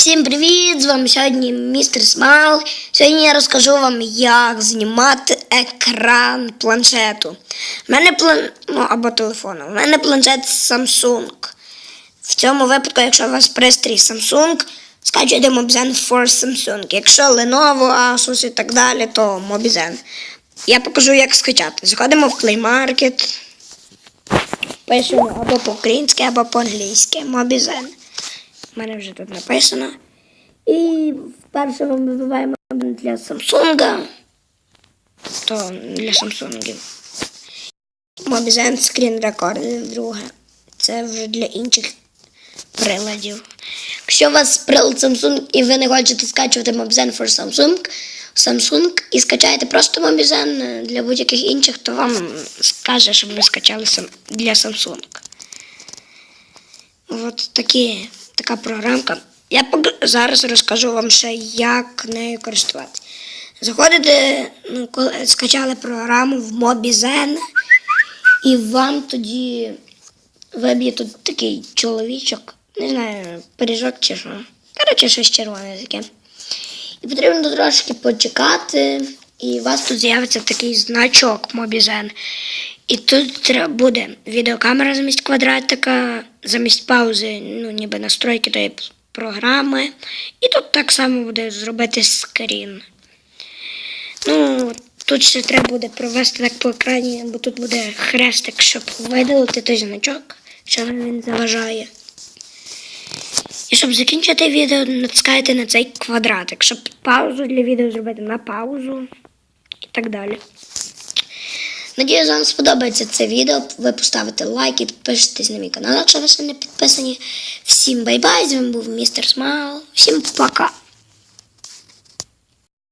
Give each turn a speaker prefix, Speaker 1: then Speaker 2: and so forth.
Speaker 1: Всім привіт! З вами сьогодні містер Смайл. Сьогодні я розкажу вам, як знімати екран планшету. У мене план... ну, або телефону. У мене планшет Samsung. В цьому випадку, якщо у вас пристрій Samsung, скачуйте Mobizen for Samsung. Якщо Lenovo, Asus і так далі, то Mobizen. Я покажу, як скачати. Заходимо в Play Market. Пишемо або по-українськи, або по-англійськи. Mobizen. У мене вже тут написано. І вперше ми вибиваємо для Samsung. То для Samsung. Mobizen Screen Recorder, друге. Це вже для інших приладів. Якщо у вас прилад Samsung і ви не хочете скачувати Mobizen for Samsung, Samsung і скачаєте просто Mobizen для будь-яких інших, то вам скаже, щоб ви скачали для Samsung. От такі, така програмка. Я зараз розкажу вам ще, як нею користуватися. Заходите, ну, коли скачали програму в Mobizen, і вам тоді виб'є тут такий чоловічок, не знаю, пиріжок чи що. Коротше, щось червоне таке. І потрібно трошки почекати, і у вас тут з'явиться такий значок Mobizen. І тут буде відеокамера замість квадратика, замість паузи, ну, ніби настройки тої програми. І тут так само буде зробити скрін. Ну, тут ще треба буде провести так по екрані, бо тут буде хрестик, щоб видалити той значок, що він заважає. І щоб закінчити відео, натискаєте на цей квадратик, щоб паузу для відео зробити на паузу і так далі. Надіюсь, вам сподобається це відео. Ви поставите лайк і підпишитесь на мій канал, якщо ви ще не підписані. Всім бай-бай! З вами був містер Смайл. Всім пока!